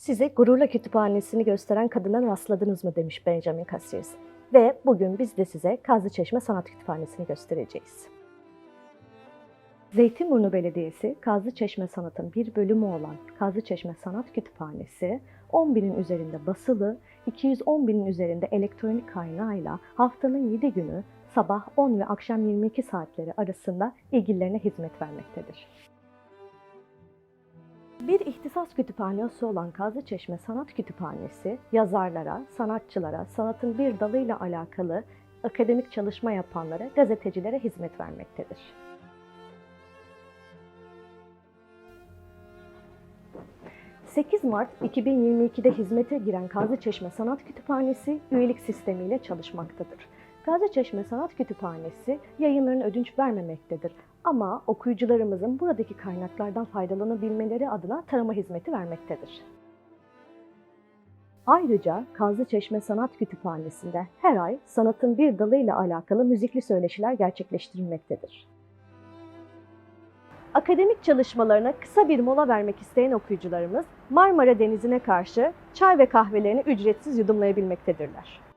Size gururla kütüphanesini gösteren kadına rastladınız mı demiş Benjamin Cassius. Ve bugün biz de size Kazlıçeşme Sanat Kütüphanesi'ni göstereceğiz. Zeytinburnu Belediyesi, Kazlıçeşme Sanat'ın bir bölümü olan Kazlıçeşme Sanat Kütüphanesi, 10 binin üzerinde basılı, 210 binin üzerinde elektronik kaynağıyla haftanın 7 günü sabah 10 ve akşam 22 saatleri arasında ilgililerine hizmet vermektedir. Bir ihtisas kütüphanesi olan Kazlıçeşme Sanat Kütüphanesi, yazarlara, sanatçılara, sanatın bir dalıyla alakalı akademik çalışma yapanlara, gazetecilere hizmet vermektedir. ...8 Mart 2022'de hizmete giren Kazlıçeşme Sanat Kütüphanesi üyelik sistemiyle çalışmaktadır. Kazlıçeşme Sanat Kütüphanesi yayınlarına ödünç vermemektedir ama okuyucularımızın buradaki kaynaklardan faydalanabilmeleri adına tarama hizmeti vermektedir. Ayrıca Kazlıçeşme Sanat Kütüphanesi'nde her ay sanatın bir dalıyla alakalı müzikli söyleşiler gerçekleştirilmektedir. Akademik çalışmalarına kısa bir mola vermek isteyen okuyucularımız Marmara Denizi'ne karşı çay ve kahvelerini ücretsiz yudumlayabilmektedirler.